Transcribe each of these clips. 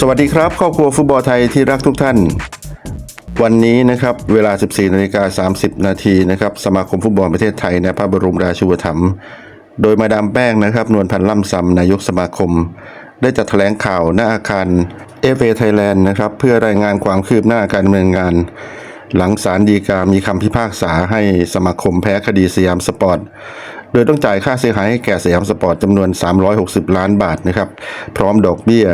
สวัสดีครับ ครอบครัวฟุตบอลไทยที่รักทุกท่าน วันนี้นะครับเวลา 14นาฬิกา30 นาทีนะครับสมาคมฟุตบอลประเทศไทยในพระบรมราชูปถัมภ์โดยมาดามแป้งนะครับ นวลพันธ์ล่ำซำนายกสมาคม ได้จัดแถลงข่าวหน้าอาคารเอฟเอไทยแลนด์นะครับเพื่อรายงานความคืบหน้าการดำเนินงาน หลังศาลฎีกามีคำพิพากษาให้สมาคมแพ้คดีสยามสปอร์ต โดยต้องจ่ายค่าเสียหายให้แก่สยามสปอร์ตจำนวน 360 ล้านบาทนะครับ พร้อมดอกเบี้ย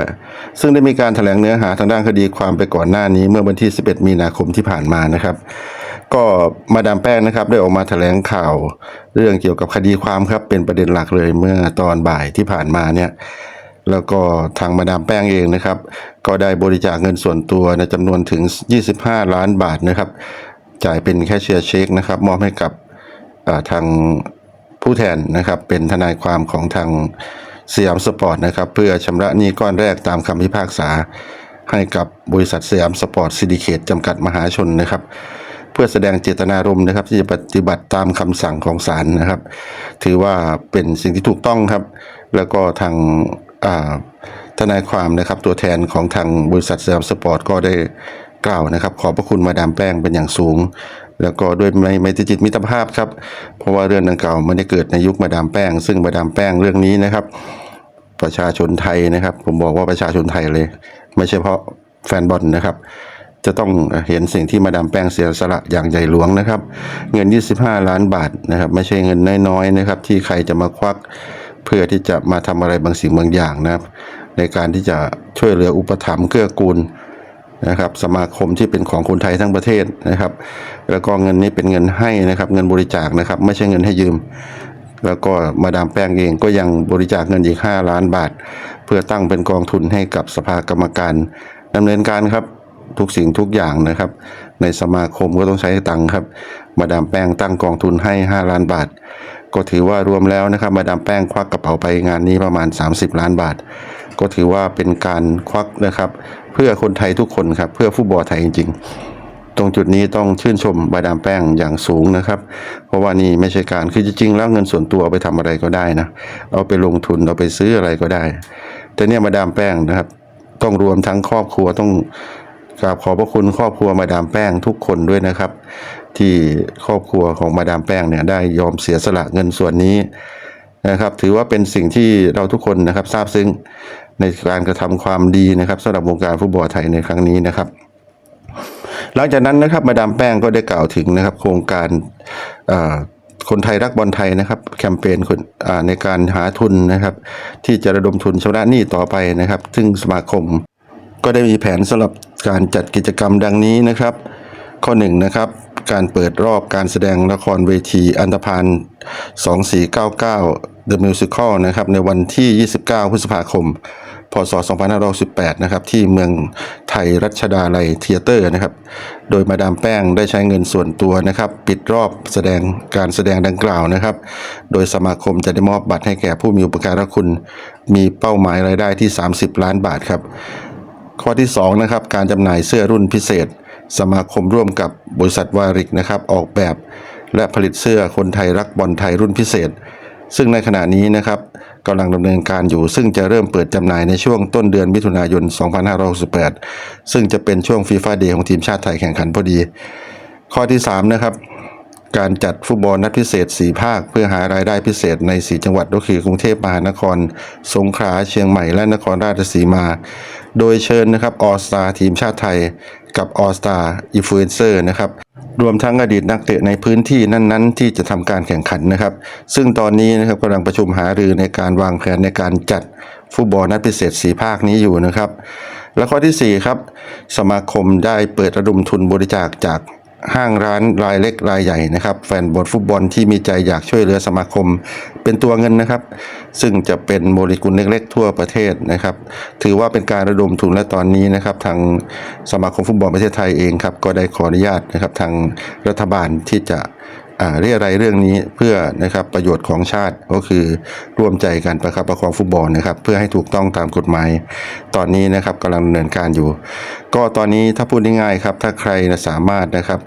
ซึ่งได้มีการแถลงเนื้อหาทางด้านคดีความไปก่อนหน้านี้เมื่อวันที่ 11 มีนาคมที่ผ่านมานะครับ ก็มาดามแป้งนะครับได้ออกมาแถลงข่าวเรื่องเกี่ยวกับคดีความครับเป็นประเด็นหลักเลยเมื่อตอนบ่ายที่ผ่านมาเนี่ยแล้วก็ทางมาดามแป้งเองนะครับ ก็ได้บริจาคเงินส่วนตัวในจำนวนถึง 25 ล้านบาทนะครับ จ่ายเป็นแค่เชียร์เช็คนะครับ มอบให้กับทาง ผู้แทนนะครับเป็นทนายความของทางสยามสปอร์ตนะครับเพื่อชำระหนี้ก้อนแรกตามคำพิพากษา ให้กับบริษัทสยามสปอร์ตซิดิเคตจำกัดมหาชนนะครับ เพื่อแสดงเจตนารมณ์นะครับ ที่จะปฏิบัติตามคำสั่งของศาลนะครับ ถือว่าเป็นสิ่งที่ถูกต้องครับ แล้วก็ทางทนายความนะครับตัวแทนของทางบริษัทสยามสปอร์ตก็ได้ กล่าวนะครับ ขอบพระคุณมาดามแป้งเป็นอย่างสูง แล้วก็ด้วยไมไมตจิตมิตรภาพครับ เพราะว่าเรื่องดังกล่าวไม่ได้เกิดในยุคมาดามแป้ง ซึ่งมาดามแป้งเรื่องนี้นะครับ ประชาชนไทยนะครับ ผมบอกว่าประชาชนไทยเลย ไม่ใช่เพราะแฟนบอลนะครับจะต้องเห็นสิ่งที่มาดามแป้งเสียสละอย่างใหญ่หลวงนะครับ เงิน 25 ล้านบาทนะครับไม่ใช่เงินน้อยๆนะครับ ที่ใครจะมาควักเพื่อที่จะมาทำอะไรบางสิ่งบางอย่างนะครับ ในการที่จะช่วยเหลืออุปถัมภ์เกื้อกูล นะครับสมาคมที่เป็นของคนไทยทั้งประเทศนะครับ แล้วก็เงินนี้เป็นเงินให้นะครับเงินบริจาคนะครับไม่ใช่เงินให้ยืม แล้วก็มาดามแป้งเองก็ยังบริจาคเงินอีก 5 ล้านบาท เพื่อตั้งเป็นกองทุนให้กับสภากรรมการดำเนินการครับทุกสิ่งทุกอย่างนะครับ ในสมาคมก็ต้องใช้ตังค์ครับ มาดามแป้งตั้งกองทุนให้ 5 ล้านบาท ก็ถือว่ารวมแล้วนะครับ มาดามแป้งควักกระเป๋าไปงานนี้ประมาณ 30 ล้านบาท ก็ถือว่าเป็นการควักนะครับ พื่อคนไทยทุกคนครับเพื่อฟุตบอลไทยจริง ๆ ตรงจุดนี้ต้องชื่นชมมาดามแป้งอย่างสูงนะครับ เพราะว่านี่ไม่ใช่การคือจริงๆ แล้วเงินส่วนตัวเอาไปทำอะไรก็ได้นะเอาไปลงทุนเอาไปซื้ออะไรก็ได้ แต่เนี่ยมาดามแป้งนะครับ ต้องรวมทั้งครอบครัวต้องกราบขอบพระคุณครอบครัวมาดามแป้งทุกคนด้วยนะครับ ที่ครอบครัวของมาดามแป้งเนี่ยได้ยอมเสียสละเงินส่วนนี้ นะครับ ถือว่าเป็นสิ่งที่เราทุกคนนะครับทราบซึ้งในการกระทำความดีนะครับสำหรับวงการฟุตบอลไทยในครั้งนี้นะครับ หลังจากนั้นนะครับมาดามแป้งก็ได้กล่าวถึงนะครับ โครงการคนไทยรักบอลไทยนะครับ แคมเปญในการหาทุนนะครับ ที่จะระดมทุนชำระหนี้ต่อไปนะครับ ซึ่งสมาคมก็ได้มีแผนสำหรับการจัดกิจกรรมดังนี้นะครับ ข้อหนึ่งนะครับ การเปิดรอบการแสดงละครเวทีอันธพาล2499 The Musical นะครับในวันที่ 29 พฤษภาคม พศ 2518 นะครับที่เมืองไทยรัชดาลัยเทเตอร์นะครับ โดยมาดามแป้งได้ใช้เงินส่วนตัวนะครับ ปิดรอบแสดงการแสดงดังกล่าวนะครับ โดยสมาคมจะได้มอบบัตรให้แก่ผู้มีอุปการะคุณ มีเป้าหมายรายได้ที่ 30 ล้านบาทครับ ข้อที่ 2 นะครับ การจำหน่ายเสื้อรุ่นพิเศษ สมาคมร่วมกับบริษัทวาริกนะครับออกแบบและผลิตเสื้อคนไทยรักบอลไทยรุ่นพิเศษ ซึ่งในขณะนี้นะครับกำลังดำเนินการอยู่ ซึ่งจะเริ่มเปิดจำหน่ายในช่วงต้นเดือนมิถุนายน 2568 ซึ่งจะเป็นช่วงฟีฟ่าเดย์ของทีมชาติไทยแข่งขันพอดี ข้อที่ 3 นะครับ การจัดฟุตบอลนัดพิเศษ 4 ภาค เพื่อหารายได้พิเศษใน 4 จังหวัดก็คือกรุงเทพมหานคร สงขลาเชียงใหม่และนครราชสีมา โดยเชิญนะครับออสตาทีมชาติไทยกับออสตาอินฟลูเอนเซอร์นะครับรวมทั้งอดีตนักเตะในพื้นที่นั้น ๆ ที่จะทำการแข่งขันนะครับ ซึ่งตอนนี้นะครับกำลังประชุมหารือในการวางแผนในการจัดฟุตบอลนัดพิเศษสีภาคนี้อยู่นะครับ และข้อที่4ครับสมาคมได้เปิดระดมทุนบริจาคจาก ห้างร้านรายเล็กรายใหญ่นะครับ แฟนบอลฟุตบอลที่มีใจอยากช่วยเหลือสมาคม เป็นตัวเงินนะครับ ซึ่งจะเป็นโมเลกุลเล็กๆ ทั่วประเทศนะครับ ถือว่าเป็นการระดมทุนและตอนนี้นะครับ ทางสมาคมฟุตบอลประเทศไทยเองครับก็ได้ขออนุญาตนะครับ ทางรัฐบาลที่จะ เรียอะไรเรื่องนี้เพื่อนะครับประโยชน์ของชาติก็คือร่วมใจกันประคับประคองฟุตบอลนะครับเพื่อให้ถูกต้องตามกฎหมาย ตอนนี้นะครับกำลังดำเนินการอยู่ ก็ตอนนี้ถ้าพูดง่ายๆครับถ้าใครนะสามารถนะครับ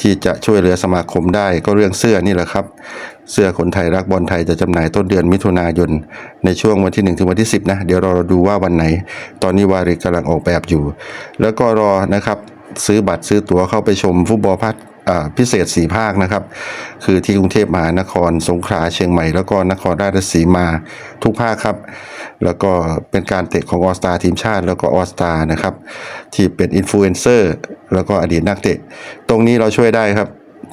ที่จะช่วยเหลือสมาคมได้ก็เรื่องเสื้อนี่แหละครับ เสื้อคนไทยรักบอลไทยจะจำหน่ายต้นเดือนมิถุนายน ในช่วงวันที่ 1 ถึงวันที่ 10นะเดี๋ยวเราดูว่าวันไหน ตอนนี้วาริกำลังออกแบบอยู่ แล้วก็รอนะครับซื้อบัตรซื้อตั๋วเข้าไปชมฟุตบอลพัด พิเศษ4ภาคนะครับ คือที่กรุงเทพมหานครสงขลาเชียงใหม่ แล้วก็นครราชสีมาทุกภาคครับ แล้วก็เป็นการเตะของออสตาทีมชาติ แล้วก็ออสตานะครับ ที่เป็นอินฟลูเอนเซอร์แล้วก็อดีตนักเตะ ตรงนี้เราช่วยได้ครับ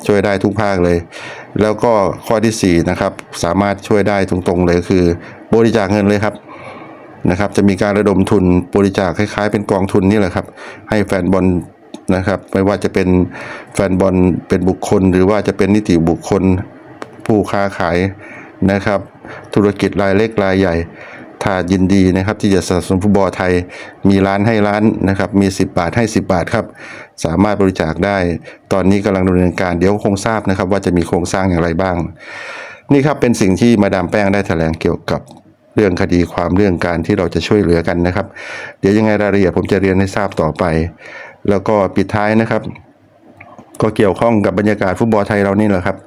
ช่วยได้ทุกภาคเลย แล้วก็ข้อที่ 4 นะครับ สามารถช่วยได้ตรงๆเลยคือบริจาคเงินเลยครับนะครับ จะมีการระดมทุนบริจาคคล้ายๆ เป็นกองทุนนี่แหละครับ ให้แฟนบอล นะครับ ไม่ว่าจะเป็นแฟนบอลเป็นบุคคล หรือว่าจะเป็นนิติบุคคลผู้ค้าขายนะครับ ธุรกิจรายเล็กรายใหญ่ถ้ายินดีนะครับที่จะสนับสนุนฟุตบอลไทยมีร้านให้ร้านนะครับ มี 10 บาทให้ 10 บาทครับ สามารถบริจาคได้ ตอนนี้กำลังดำเนินการเดี๋ยวคงทราบนะครับ ว่าจะมีโครงสร้างอย่างไรบ้าง นี่ครับเป็นสิ่งที่มาดามแป้งได้แถลงเกี่ยวกับเรื่องคดีความเรื่องการที่เราจะช่วยเหลือกันนะครับ เดี๋ยวยังไงรายละเอียดผมจะเรียนให้ทราบต่อไป แล้วก็ปิดท้ายนะครับ ก็เกี่ยวข้องกับบรรยากาศฟุตบอลไทยเรานี่แหละครับ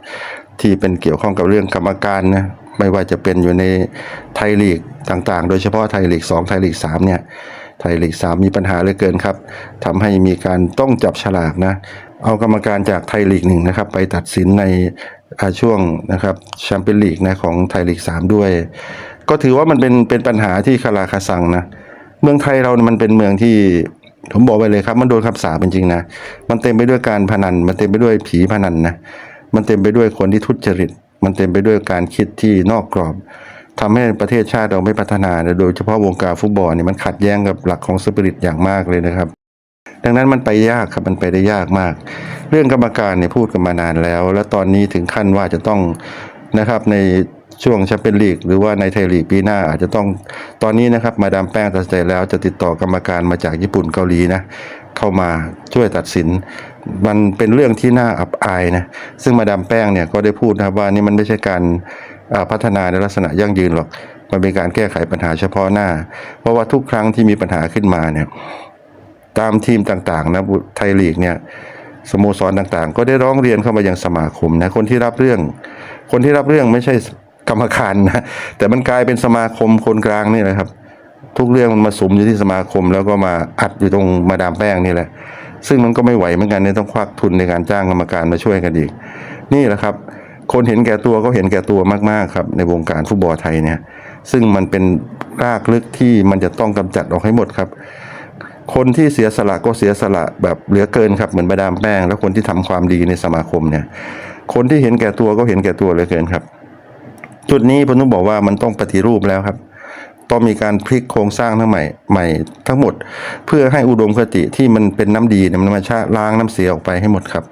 ที่เป็นเกี่ยวข้องกับเรื่องกรรมการนะไม่ว่าจะเป็นอยู่ในไทยลีกต่างๆ โดยเฉพาะไทยลีก 2 ไทยลีก 3 เนี่ย ไทยลีก 3 มีปัญหาเหลือเกินครับทำให้มีการต้องจับฉลากนะ เอากรรมการจากไทยลีกหนึ่งนะครับ ไปตัดสินในช่วงนะครับแชมเปี้ยนลีกนะของไทยลีก 3 ด้วย ก็ถือว่ามันเป็นเป็นปัญหาที่คาราคาซังนะ เมืองไทยเรามันเป็นเมืองที่ ผมบอกไปเลยครับ มันโดนคำสาปจริงๆนะ มันเต็มไปด้วยการพนัน มันเต็มไปด้วยผีพนันนะ มันเต็มไปด้วยคนที่ทุจริต มันเต็มไปด้วยการคิดที่นอกกรอบทำให้ประเทศชาติเราไม่พัฒนานะโดยเฉพาะวงการฟุตบอลเนี่ยมันขัดแย้งกับหลักของสปิริตอย่างมากเลยนะครับ ดังนั้นมันไปยากครับ มันไปได้ยากมาก เรื่องกรรมการเนี่ยพูดกันมานานแล้ว และตอนนี้ถึงขั้นว่าจะต้องนะครับใน ช่วงแชมเปี้ยนลีกหรือว่าในไทยลีกปีหน้าอาจจะต้องตอนนี้นะครับมาดามแป้งตัดสินใจแล้วจะติดต่อกรรมการมาจากญี่ปุ่นเกาหลีนะเข้ามาช่วยตัดสิน มันเป็นเรื่องที่น่าอับอายนะซึ่งมาดามแป้งเนี่ยก็ได้พูดนะครับว่านี่มันไม่ใช่การพัฒนาในลักษณะยั่งยืนหรอกมันเป็นการแก้ไขปัญหาเฉพาะหน้า เพราะว่าทุกครั้งที่มีปัญหาขึ้นมาเนี่ยตามทีมต่างๆนะไทยลีกเนี่ยสโมสรต่างๆ ก็ได้ร้องเรียนเข้ามายังสมาคมนะคนที่รับเรื่อง คนที่รับเรื่องไม่ใช่ กรรมการนะแต่มันกลายเป็นสมาคมคนกลางนี่แหละครับ ทุกเรื่องมันมาสุมอยู่ที่สมาคม แล้วก็มาอัดอยู่ตรงมาดามแป้งนี่แหละ ซึ่งมันก็ไม่ไหวเหมือนกันเนี่ยต้องควักทุนในการจ้างกรรมการมาช่วยกันอีก นี่แหละครับ คนเห็นแก่ตัวก็เห็นแก่ตัวมากๆครับ ในวงการฟุตบอลไทยเนี่ยซึ่งมันเป็นรากลึกที่มันจะต้องกำจัดออกให้หมดครับคนที่เสียสละก็เสียสละแบบเหลือเกินครับเหมือนมาดามแป้ง แล้วคนที่ทำความดีในสมาคมเนี่ย คนที่เห็นแก่ตัวก็เห็นแก่ตัวเหลือเกินครับ จุดนี้ผมต้องบอกว่ามันต้องปฏิรูปแล้วครับ ต้องมีการพลิกโครงสร้างทั้งใหม่ใหม่ทั้งหมด เพื่อให้อุดมคติที่มันเป็นน้ำดีนี่ยมันมาชาล้างน้ำเสียออกไปให้หมดครับ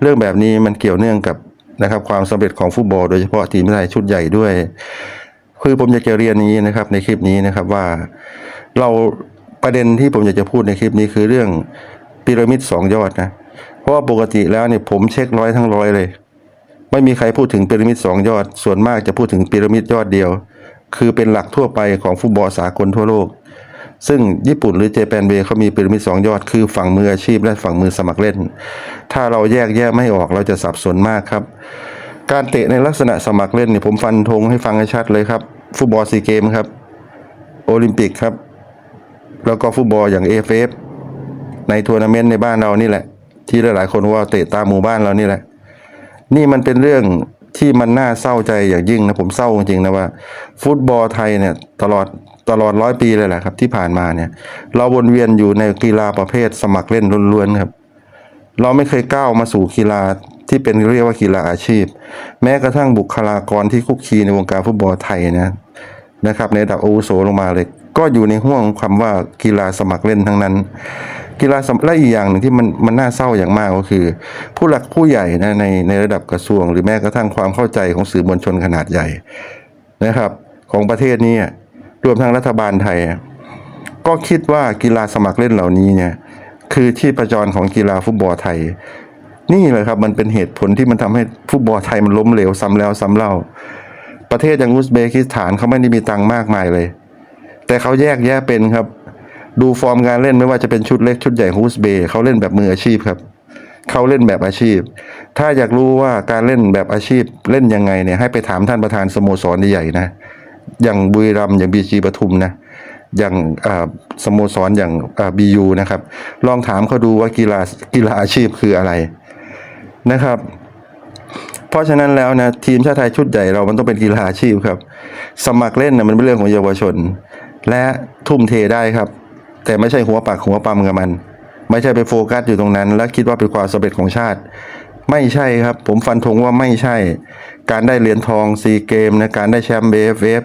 เรื่องแบบนี้มันเกี่ยวเนื่องกับนะครับความสำเร็จของฟุตบอลโดยเฉพาะทีมไทยชุดใหญ่ด้วย คือผมอยากจะเรียนนี้นะครับ ในคลิปนี้นะครับว่าเราประเด็นที่ผมอยากจะพูดในคลิปนี้คือเรื่องพีระมิดสองยอดนะ เพราะว่าปกติแล้วเนี่ยผมเช็คร้อยทั้งร้อยเลย ไม่มีใครพูดถึงพีระมิดสองยอด ส่วนมากจะพูดถึงพีระมิดยอดเดียว คือเป็นหลักทั่วไปของฟุตบอลสากลทั่วโลก ซึ่งญี่ปุ่นหรือเจแปนเวเขามีพีระมิดสองยอด คือฝั่งมืออาชีพและฝั่งมือสมัครเล่น ถ้าเราแยกแยะไม่ออกเราจะสับสนมากครับ การเตะในลักษณะสมัครเล่นเนี่ยผมฟันธงให้ฟังให้ชัดเลยครับ ฟุตบอลซีเกมครับ โอลิมปิกครับ แล้วก็ฟุตบอลอย่างเอฟเอฟในทัวร์นาเมนต์ในบ้านเรานี่แหละ ที่หลายๆคนว่าเตะตามหมู่บ้านเรานี่แหละ นี่มันเป็นเรื่องที่มันน่าเศร้าใจอย่างยิ่งนะผมเศร้าจริงๆนะว่า ฟุตบอลไทยเนี่ยตลอดตลอดร้อยปีเลยแหละครับ ที่ผ่านมาเนี่ย เราวนเวียนอยู่ในกีฬาประเภทสมัครเล่นล้วนๆครับ เราไม่เคยก้าวมาสู่กีฬาที่เป็นเรียกว่ากีฬาอาชีพ แม้กระทั่งบุคลากรที่คุกคีในวงการฟุตบอลไทยนะนะครับ ในระดับอาวุโสลงมาเลย ก็อยู่ในห่วงคำว่ากีฬาสมัครเล่นทั้งนั้น กีฬาและอีกอย่างหนึ่งที่มันมันน่าเศร้าอย่างมากก็คือ ผู้หลักผู้ใหญ่นะในในระดับกระทรวง หรือแม้กระทั่งความเข้าใจของสื่อมวลชนขนาดใหญ่นะครับ ของประเทศนี้รวมทั้งรัฐบาลไทย ก็คิดว่ากีฬาสมัครเล่นเหล่านี้เนี่ยคือที่ประจรของกีฬาฟุตบอลไทย นี่แหละครับมันเป็นเหตุผลที่มันทำให้ฟุตบอลไทยมันล้มเหลวซ้ำแล้วซ้ำเล่า ประเทศอย่างอุซเบกิสถานเขาไม่ได้มีตังค์มากมายเลย แต่เขาแยกแยะเป็นครับ ดูฟอร์มการเล่นไม่ว่าจะเป็นชุดเล็กชุดใหญ่ของอุซเบย์เขาเล่นแบบมืออาชีพครับเขาเล่นแบบอาชีพ ถ้าอยากรู้ว่าการเล่นแบบอาชีพเล่นยังไงเนี่ยให้ไปถามท่านประธานสโมสรใหญ่ๆนะ อย่างบุรีรัมย์อย่างบีจีปทุมนะ อย่างอ่าสโมสรอย่างบียูนะครับ ลองถามเขาดูว่ากีฬากีฬาอาชีพคืออะไรนะครับ เพราะฉะนั้นแล้วนะทีมชาติไทยชุดใหญ่เรามันต้องเป็นกีฬาอาชีพครับ สมัครเล่นนะมันเป็นเรื่องของเยาวชน และทุ่มเทได้ครับ แต่ไม่ใช่หัวปากหัวปั๊มกับมัน ไม่ใช่ไปโฟกัสอยู่ตรงนั้น และคิดว่าเป็นความสำเร็จของชาติ ไม่ใช่ครับ ผมฟันธงว่าไม่ใช่ การได้เหรียญทองซีเกมนะการได้แชมป์เบฟเอฟ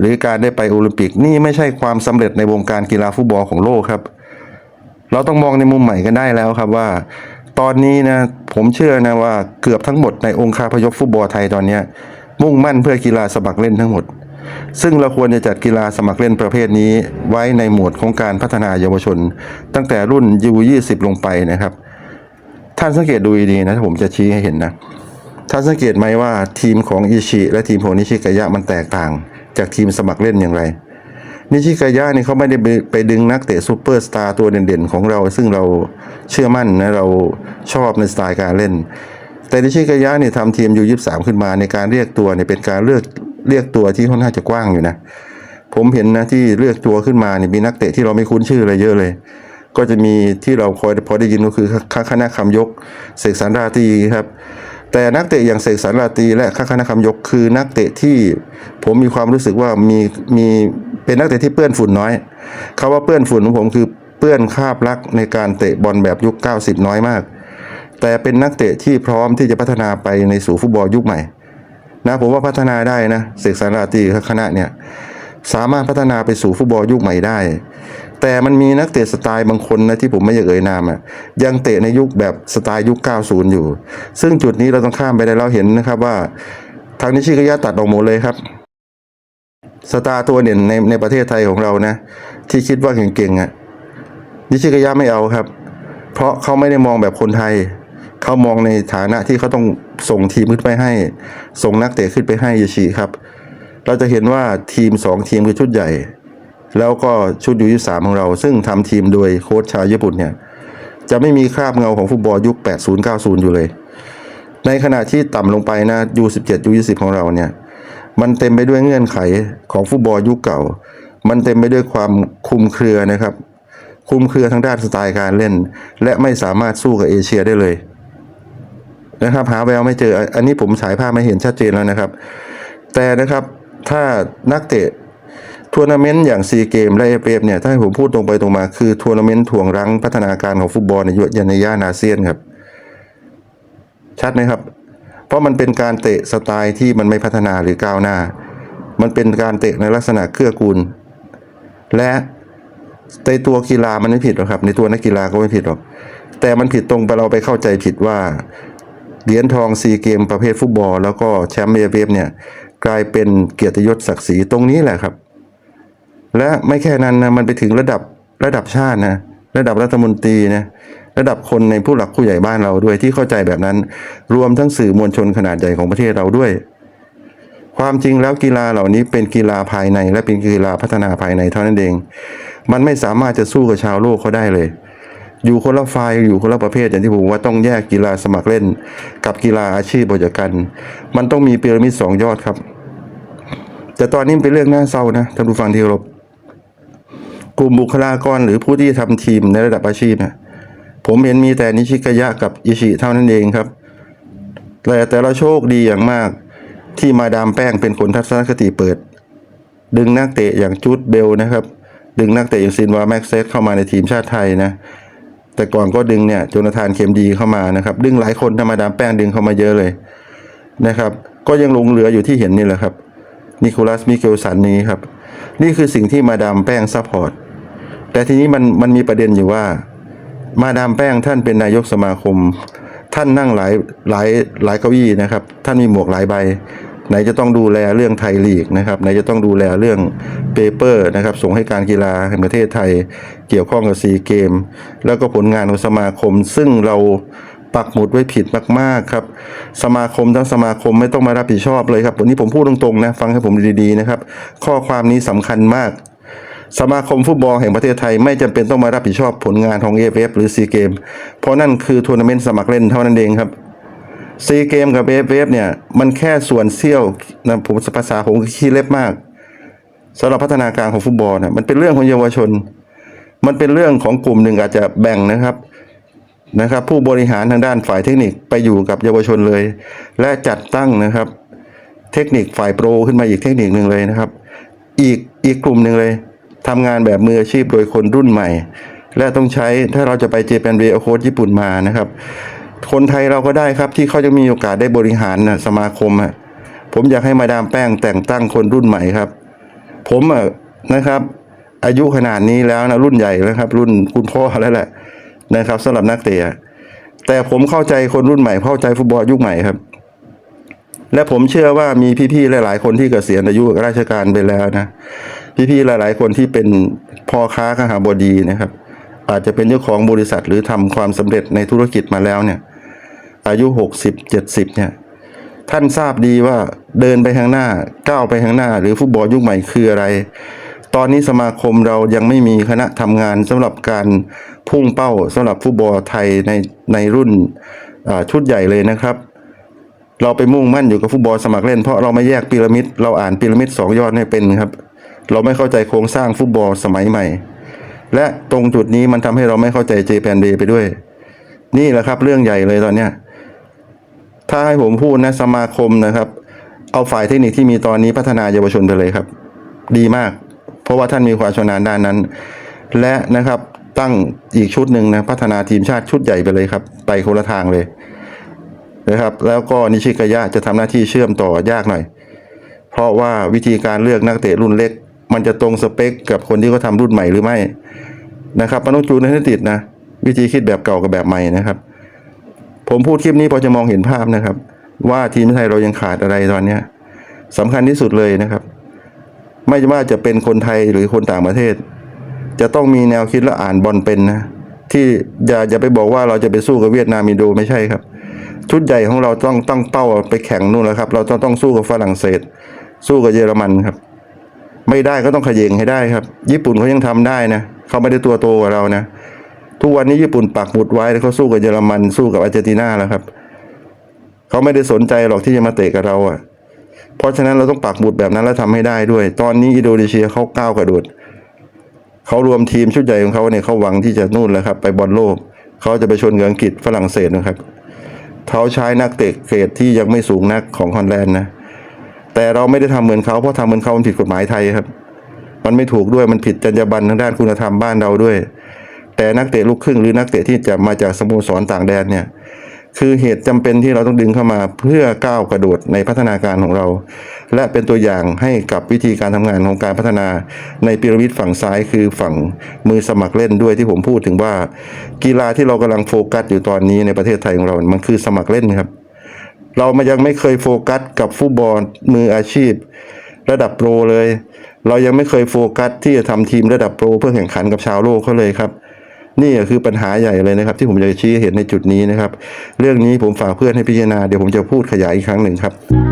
หรือการได้ไปโอลิมปิกนี่ไม่ใช่ความสำเร็จในวงการกีฬาฟุตบอลของโลกครับ เราต้องมองในมุมใหม่กันได้แล้วครับว่า ตอนนี้นะผมเชื่อนะว่าเกือบทั้งหมดในองค์คาพยพฟุตบอลไทยตอนนี้มุ่งมั่นเพื่อกีฬาสมัครเล่นทั้งหมด ซึ่งเราควรจะจัดกีฬาสมัครเล่นประเภทนี้ไว้ในหมวดของการพัฒนาเยาวชน ตั้งแต่รุ่น U20 ลงไปนะครับ ท่านสังเกตดูดีนะผมจะชี้ให้เห็นนะ ท่านสังเกตไหมว่าทีมของอิชิและทีมของนิชิกายะมันแตกต่าง จากทีมสมัครเล่นอย่างไร นิชิกายะนี่เขาไม่ได้ไปดึงนักเตะซูเปอร์สตาร์ตัวเด่นๆ ของเรา ซึ่งเราเชื่อมั่นนะเราชอบในสไตล์การเล่น แต่นิชิกายะเนี่ยทำทีมยูยี่สามขึ้นมาในการเรียกตัวเนี่ยเป็นการเลือก เรียกตัวที่ค่อนข้างจะกว้างอยู่นะ ผมเห็นนะที่เลือกตัวขึ้นมาเนี่ยมีนักเตะที่เราไม่คุ้นชื่ออะไรเยอะเลย ก็จะมีที่เราคอยพอได้ยินก็คือคณะคำยกเสกสรรราตีครับ แต่นักเตะอย่างเสกสรรราตีและคณะคำยกคือนักเตะที่ผมมีความรู้สึกว่ามีมีเป็นนักเตะที่เปื้อนฝุ่นน้อยคาว่าเปื้อนฝุ่นของผมคือเปื้อนคาบลักในการเตะบอลแบบยุค 90 น้อยมาก แต่เป็นนักเตะที่พร้อมที่จะพัฒนาไปในสู่ฟุตบอลยุคใหม่ นะผมว่าพัฒนาได้นะเสกสรรราตรีคณะเนี่ยสามารถพัฒนาไปสู่ฟุตบอลยุคใหม่ได้ แต่มันมีนักเตะสไตล์บางคนนะที่ผมไม่อยากเอ่ยนามอะยังเตะในยุคแบบสไตล์ยุค 90 อยู่ ซึ่งจุดนี้เราต้องข้ามไปได้เราเห็นนะครับว่า ทางนิชิกายะตัดออกหมดเลยครับ สตาร์ตัวเด่นในในประเทศไทยของเรานะ ที่คิดว่าเก่งๆอะนิชิกายะไม่เอาครับ เพราะเขาไม่ได้มองแบบคนไทย เขามองในฐานะที่เขาต้องส่งทีมขึ้นไปให้ ส่งนักเตะขึ้นไปให้ยาชิครับ เราจะเห็นว่าทีมสองทีมคือชุดใหญ่ แล้วก็ชุดยูยี่สามของเรา ซึ่งทำทีมโดยโค้ชชาวญี่ปุ่นเนี่ยจะไม่มีคราบเงาของฟุตบอลยุค 80 90 อยู่เลย ในขณะที่ต่ำลงไปนะ U17 U20 ของเราเนี่ยมันเต็มไปด้วยเงื่อนไขของฟุตบอลยุคเก่า มันเต็มไปด้วยความคุมเครือนะครับ คุมเครือทางด้านสไตล์การเล่น และไม่สามารถสู้กับเอเชียได้เลย นะครับ หาแววไม่เจอ อันนี้ผมฉายภาพไม่เห็นชัดเจนแล้วนะครับ แต่นะครับถ้านักเตะทัวร์นาเมนต์อย่างซีเกมและเอฟเอฟเนี่ยถ้าให้ผมพูดตรงไปตรงมา คือทัวร์นาเมนต์ถ่วงรั้งพัฒนาการของฟุตบอลในยุยันในย่านอาเซียนครับ ชัดไหมครับ เพราะมันเป็นการเตะสไตล์ที่มันไม่พัฒนาหรือก้าวหน้า มันเป็นการเตะในลักษณะเกื้อกูล และในตัวกีฬามันไม่ผิดหรอกครับ ในตัวนักกีฬาก็ไม่ผิดหรอกแต่มันผิดตรงไปเราไปเข้าใจผิดว่า เหรียญทองซีเกมประเภทฟุตบอล แล้วก็แชมป์เอเฟเนี่ยกลายเป็นเกียรติยศศักดิ์ศรีตรงนี้แหละครับ และไม่แค่นั้นนะมันไปถึงระดับระดับชาตินะระดับรัฐมนตรีนะระดับคนในผู้หลักผู้ใหญ่บ้านเราด้วยที่เข้าใจแบบนั้น รวมทั้งสื่อมวลชนขนาดใหญ่ของประเทศเราด้วย ความจริงแล้วกีฬาเหล่านี้เป็นกีฬาภายใน และเป็นกีฬาพัฒนาภายในเท่านั้นเอง มันไม่สามารถจะสู้กับชาวโลกเขาได้เลย อยู่คนละฝ่ายอยู่คนละประเภทอย่างที่ผมว่าต้องแยกกีฬาสมัครเล่น กับกีฬาอาชีพออกจากกัน มันต้องมีพีระมิดสองยอดครับ แต่ตอนนี้เป็นเรื่องน่าเศร้านะท่านผู้ฟังที่เคารพกลุ่มบุคลากรหรือผู้ที่ทำทีมในระดับอาชีพนะผมเห็นมีแต่นิชิกายะกับอิชิเท่านั้นเองครับ แต่แต่เราโชคดีอย่างมากที่มาดามแป้งเป็นคนทัศนคติเปิด ดึงนักเตะอย่างจูดเบลนะครับ ดึงนักเตะอย่างซินวาแม็กเซสเข้ามาในทีมชาติไทยนะ แต่ก่อนก็ดึงเนี่ยโจนาธานเคมดีเข้ามานะครับ ดึงหลายคนธรรมาดามแป้งดึงเข้ามาเยอะเลยนะครับ ก็ยังลงเหลืออยู่ที่เห็นนี่แหละครับนิโคลัสมิเกลสันนี้ครับ นี่คือสิ่งที่มาดามแป้งซัพพอร์ตแต่ทีนี้มันมันมีประเด็นอยู่ว่า มาดามแป้งท่านเป็นนายกสมาคม ท่านนั่งหลายหลายหลายเก้าอี้นะครับ ท่านมีหมวกหลายใบ ไหนจะต้องดูแลเรื่องไทยลีกนะครับไหนจะต้องดูแลเรื่องเปเปอร์นะครับส่งให้การกีฬาแห่งประเทศไทยเกี่ยวข้องกับซีเกม แล้วก็ผลงานของสมาคม ซึ่งเราปักหมุดไว้ผิดมากๆครับสมาคมทั้งสมาคมไม่ต้องมารับผิดชอบเลยครับวันนี้ผมพูดตรงๆนะฟังให้ผมดีๆนะครับข้อความนี้สำคัญมากสมาคมฟุตบอลแห่งประเทศไทยไม่จำเป็นต้องมารับผิดชอบผลงานของ AFF หรือซีเกมเพราะนั่นคือทัวร์นาเมนต์สมัครเล่นเท่านั้นเองครับ ซีเกมกับ AFF เวฟเนี่ย มันแค่ส่วนเสี้ยวนะผมภาษาผมขี้เล็บมากสำหรับพัฒนาการของฟุตบอลนะมันเป็นเรื่องของเยาวชน มันเป็นเรื่องของกลุ่มหนึ่งอาจจะแบ่งนะครับนะครับ ผู้บริหารทางด้านฝ่ายเทคนิคไปอยู่กับเยาวชนเลย และจัดตั้งนะครับ เทคนิคฝ่ายโปรขึ้นมาอีกเทคนิคหนึ่งเลยนะครับ อีกอีกกลุ่มหนึ่งเลยทำงานแบบมืออาชีพโดยคนรุ่นใหม่ และต้องใช้ถ้าเราจะไปเจแปนเวอโค้ชญี่ปุ่นมานะครับ คนไทยเราก็ได้ครับที่เขาจะมีโอกาสได้บริหารนะสมาคมอะผมอยากให้มาดามแป้งแต่งตั้งคนรุ่นใหม่ครับ ผมอะนะครับ อายุขนาดนี้แล้วนะรุ่นใหญ่แล้วครับ รุ่นคุณพ่อแล้วแหละนะครับสำหรับนักเตะแต่ผมเข้าใจคนรุ่นใหม่เข้าใจฟุตบอลยุคใหม่ครับ และผมเชื่อว่ามีพี่ๆหลาย ๆ คนที่เกษียณอายุราชการไปแล้วนะ พี่ๆหลาย ๆ คนที่เป็นพ่อค้าข้าหาบดีนะครับ อาจจะเป็นเจ้าของบริษัทหรือทำความสำเร็จในธุรกิจมาแล้วเนี่ย อายุหกสิบเจ็ดสิบเนี่ย ท่านทราบดีว่าเดินไปข้างหน้าก้าวไปข้างหน้า หรือฟุตบอลยุคใหม่คืออะไร ตอนนี้สมาคมเรายังไม่มีคณะทำงานสำหรับการพุ่งเป้าสำหรับฟุตบอลไทยในในรุ่นชุดใหญ่เลยนะครับ เราไปมุ่งมั่นอยู่กับฟุตบอลสมัครเล่นเพราะเราไม่แยกพีระมิด เราอ่านพีระมิดสองยอดไม่เป็นครับ เราไม่เข้าใจโครงสร้างฟุตบอลสมัยใหม่ และตรงจุดนี้มันทำให้เราไม่เข้าใจเจแปนเดไปด้วย นี่แหละครับเรื่องใหญ่เลยตอนเนี้ย ถ้าให้ผมพูดนะสมาคมนะครับ เอาฝ่ายเทคนิคที่มีตอนนี้พัฒนาเยาวชนไปเลยครับ ดีมาก เพราะว่าท่านมีความชำนาญด้านนั้น และนะครับตั้งอีกชุดหนึ่งนะพัฒนาทีมชาติชุดใหญ่ไปเลยครับ ไปคนละทางเลยนะครับแล้วก็นิชิกายะจะทำหน้าที่เชื่อมต่อยากหน่อย เพราะว่าวิธีการเลือกนักเตะรุ่นเล็ก มันจะตรงสเปคกับคนที่เขาทำรุ่นใหม่หรือไม่นะครับมันต้องจูนให้ติดนะ วิธีคิดแบบเก่ากับแบบใหม่นะครับ ผมพูดคลิปนี้พอจะมองเห็นภาพนะครับ ว่าทีมไทยเรายังขาดอะไรตอนเนี้ยสำคัญที่สุดเลยนะครับ ไม่ว่าจะเป็นคนไทยหรือคนต่างประเทศ จะต้องมีแนวคิดและอ่านบอลเป็นนะ ที่อย่าอย่าไปบอกว่าเราจะไปสู้กับเวียดนามอินโดไม่ใช่ครับ ชุดใหญ่ของเราต้องต้องเป้าไปแข่งนู่นแล้วครับ เราต้องต้องสู้กับฝรั่งเศส สู้กับเยอรมันครับ ไม่ได้ก็ต้องขย e งให้ได้ครับ ญี่ปุ่นเขายังทำได้นะเขาไม่ได้ตัวโตกว่าเรานะ ทุกวันนี้ญี่ปุ่นปักหมุดไว้แล้วเขาสู้กับเยอรมันสู้กับอาร์เจนตินาแล้วครับเขาไม่ได้สนใจหรอกที่จะมาเตะกับเราอะ เพราะฉะนั้นเราต้องปักหมุดแบบนั้นแล้วทำให้ได้ด้วย ตอนนี้อินโดนีเซียเขาก้าวกระโดดเขารวมทีมชุดใหญ่ของเขาเนี่ยเขาหวังที่จะนู่นแล้วครับ ไปบอลโลกเขาจะไปชนกับอังกฤษฝรั่งเศสนะครับเขาใช้นักเตะเกรดที่ยังไม่สูงนักของฮอลแลนด์นะแต่เราไม่ได้ทำเหมือนเขาเพราะทำเหมือนเขามันผิดกฎหมายไทยครับ มันไม่ถูกด้วยมันผิดจรรยาบรรณทางด้านคุณธรรมบ้านเราด้วย แต่นักเตะลูกครึ่งหรือนักเตะที่จะมาจากสโมสรต่างแดนเนี่ยคือเหตุจำเป็นที่เราต้องดึงเข้ามาเพื่อก้าวกระโดดในพัฒนาการของเรา และเป็นตัวอย่างให้กับวิธีการทำงานของการพัฒนาในพีระมิดฝั่งซ้ายคือฝั่งมือสมัครเล่นด้วยที่ผมพูดถึงว่า กีฬาที่เรากำลังโฟกัสอยู่ตอนนี้ในประเทศไทยของเรา มันคือสมัครเล่นครับ เรามันยังไม่เคยโฟกัสกับฟุตบอลมืออาชีพ ระดับโปรเลย เรายังไม่เคยโฟกัสที่จะทำทีมระดับโปรเพื่อแข่งขันกับชาวโลกเขาเลยครับ นี่คือปัญหาใหญ่เลยนะครับ ที่ผมอยากจะชี้เห็นในจุดนี้นะครับ เรื่องนี้ผมฝากเพื่อนให้พิจารณาเดี๋ยวผมจะพูดขยายอีกครั้งหนึ่งครับ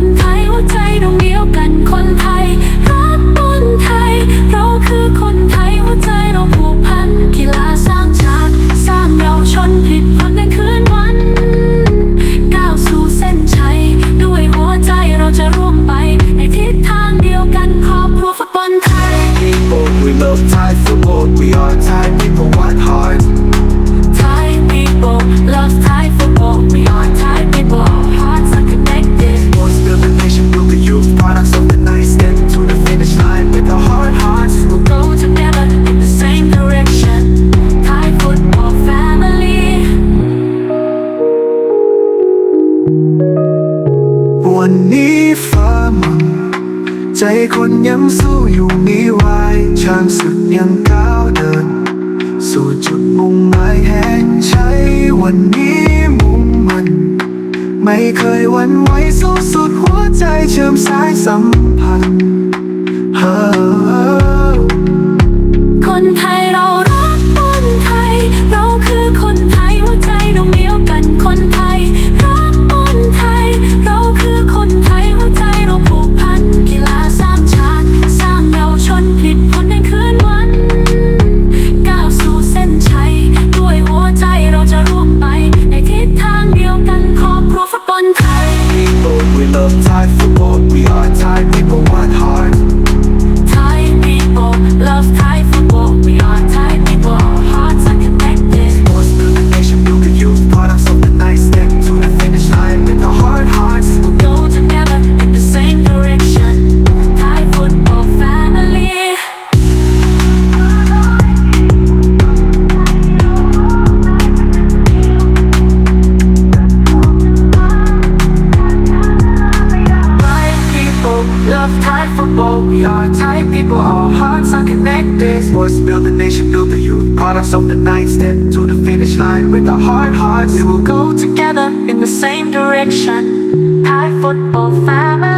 น side with our hard hearts. We will go together in the same direction. High football family.